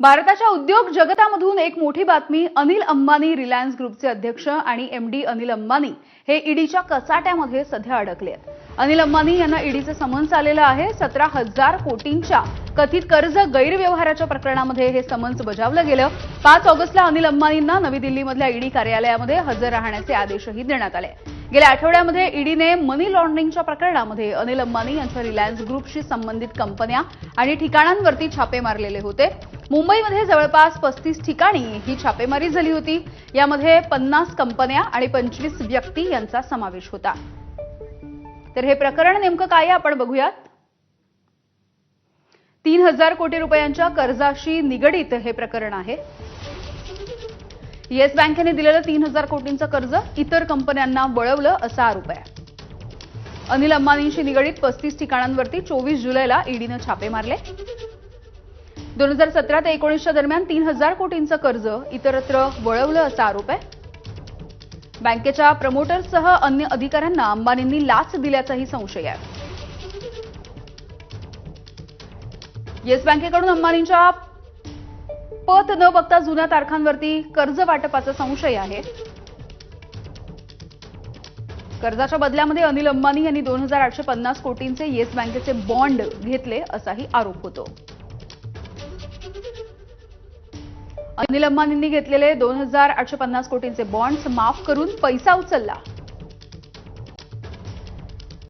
भारताच्या उद्योग जगतामधून एक मोठी बातमी अनिल अंबानी रिलायन्स ग्रुपचे अध्यक्ष आणि एमडी अनिल अंबानी हे ईडीच्या कचाट्यामध्ये सध्या अडकले आहेत. अनिल अंबानी यांना ईडीचं समन्स आलेलं आहे. सतरा हजार कोटींच्या कथित कर्ज गैरव्यवहाराच्या प्रकरणामध्ये हे समन्स बजावलं गेलं. पाच ऑगस्टला अनिल अंबानींना नवी दिल्लीमधल्या ईडी कार्यालयामध्ये हजर राहण्याचे आदेशही देण्यात आले. गेल्या आठवड्यामध्ये ईडीने मनी लॉन्ड्रिंगच्या प्रकरणामध्ये अनिल अंबानी यांच्या रिलायन्स ग्रुपशी संबंधित कंपन्या आणि ठिकाणांवरती छापे मारलेले होते. मुंबईमध्ये जवळपास पस्तीस ठिकाणी ही छापेमारी झाली होती. यामध्ये पन्नास कंपन्या आणि पंचवीस व्यक्ती यांचा समावेश होता. तर हे प्रकरण नेमकं काय आपण बघूयात. तीन हजार कोटी रुपयांच्या कर्जाशी निगडीत हे प्रकरण आहे. येस बँकेने दिलेलं तीन हजार कोटींचं कर्ज इतर कंपन्यांना वळवलं असा आरोप आहे. अनिल अंबानींशी निगडीत पस्तीस ठिकाणांवरती चोवीस जुलैला ईडीनं छापे मारले. दोन हजार सतरा ते एकोणीसच्या दरम्यान तीन हजार कोटींचं कर्ज इतरत्र वळवलं असा आरोप आहे. बँकेच्या प्रमोटर्ससह अन्य अधिकाऱ्यांना अंबानींनी लाच दिल्याचाही संशय आहे. येस बँकेकडून अंबानींच्या पत न बघता जुन्या तारखांवरती कर्ज वाटपाचा संशय आहे. कर्जाच्या बदल्यामध्ये अनिल अंबानी यांनी दोन हजार आठशे पन्नास कोटींचे येस बँकेचे बॉन्ड घेतले असाही आरोप होतो. अनिल अंबानींनी घेतलेले दोन हजार आठशे पन्नास कोटींचे बॉन्ड्स माफ करून पैसा उचलला.